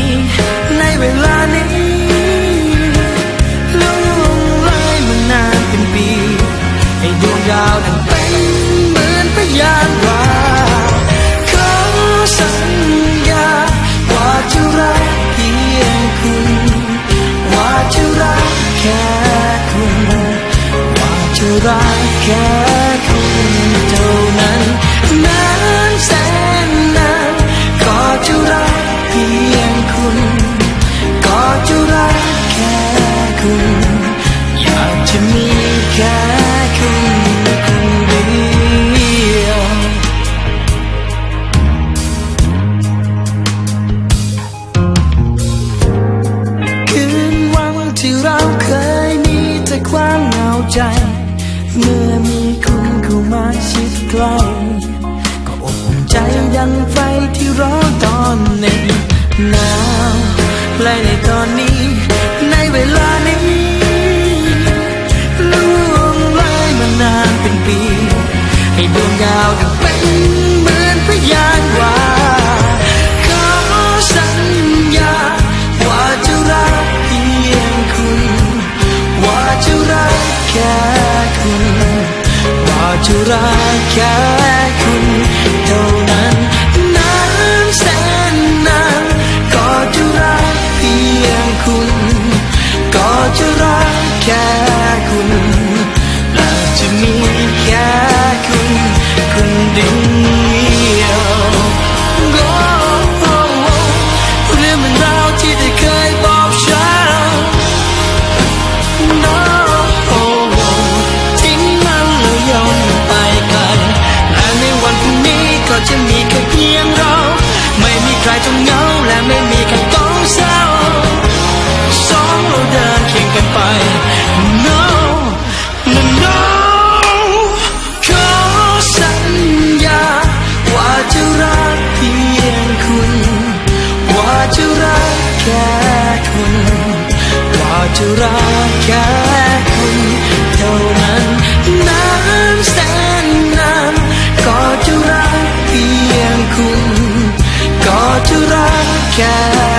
้ ดวงดาวดังเป็นเหมือนพยานว่าขอสัญญาว่าจะรักเพียงคุณ ว่าจะรักแค่คุณ ว่าจะรักแค่คุณเท่านั้นนา ใจ เมื่อมีคุณเข้ามาชิดใกล้ก็อบอุ่นใจยังไฟที่ร้อนตอนหนึ่งหนาวและในตอนนี้ ในเวลานี้ล่วงเลยมานานเป็นปี ให้ดวงดาว จะรักแค่คุณเท่า ไม่มีใครต้องเหงาและไม่มีครต้องเศร้าสองเราเดินเคียงกันไป No No No ขอสัญญา ว่าจะรักเพียงคุณ ว่าจะรักแค่คุณ ว่าจะรักแค่ ก